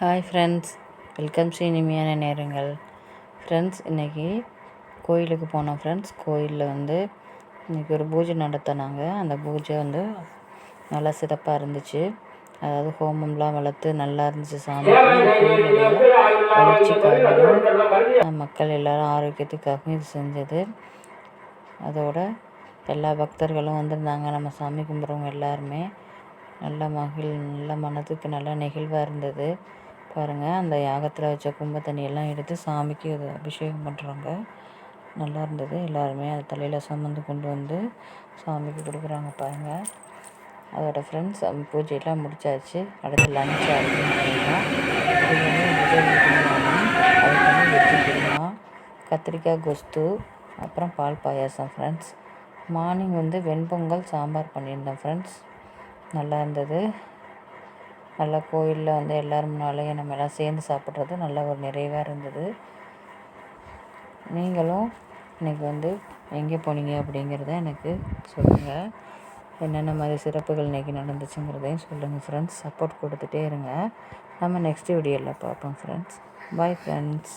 Hi friends welcome Sri இனிமையான நேரங்கள். Friends இன்றைக்கி கோயிலுக்கு போனோம் ஃப்ரெண்ட்ஸ் கோயிலில் வந்து இன்றைக்கி ஒரு பூஜை நடத்தினாங்க. அந்த பூஜை வந்து நல்லா சிறப்பாக இருந்துச்சு. அதாவது ஹோமம்லாம் வளர்த்து நல்லா இருந்துச்சு சாமி. வளர்ச்சிக்காகவும் மக்கள் எல்லோரும் ஆரோக்கியத்துக்காகவும் இது செஞ்சது. அதோட எல்லா பக்தர்களும் வந்திருந்தாங்க. நம்ம சாமி கும்பிட்றவங்க எல்லாருமே. நல்ல மகிழ் நல்ல மனதுக்கு நல்ல நெகிழ்வாக இருந்தது. பாருங்கள் அந்த யாகத்தில் வச்ச கும்ப தண்ணியெல்லாம் எடுத்து சாமிக்கு அது அபிஷேகம் பண்ணுறாங்க நல்லா இருந்தது. எல்லாருமே அது தலையில் சுமந்து கொண்டு வந்து சாமிக்கு கொடுக்குறாங்க பாருங்கள் அதோட ஃப்ரெண்ட்ஸ் பூஜையெல்லாம் முடிச்சாச்சு. அடுத்து லஞ்ச் ஆகிடுச்சுன்னா அதுக்கு கத்திரிக்காய் கொஸ்து அப்புறம் பால் பாயாசம் ஃப்ரெண்ட்ஸ் மார்னிங் வந்து வெண்பொங்கல் சாம்பார் பண்ணியிருந்தேன் ஃப்ரெண்ட்ஸ் நல்லா இருந்தது. நல்லா கோயிலில் வந்து எல்லோரும் முன்னாலேயும் நம்ம எல்லாம் சேர்ந்து சாப்பிட்றது நல்ல ஒரு நிறைவாக இருந்தது. நீங்களும் இன்றைக்கி வந்து எங்கே போனீங்க அப்படிங்கிறத எனக்கு சொல்லுங்கள் என்னென்ன மாதிரி சிறப்புகள் இன்றைக்கி நடந்துச்சுங்கிறதையும் சொல்லுங்கள் ஃப்ரெண்ட்ஸ் சப்போர்ட் கொடுத்துட்டே இருங்க. நம்ம நெக்ஸ்ட் வீடியோவில் பார்ப்போம் ஃப்ரெண்ட்ஸ் பாய் ஃப்ரெண்ட்ஸ்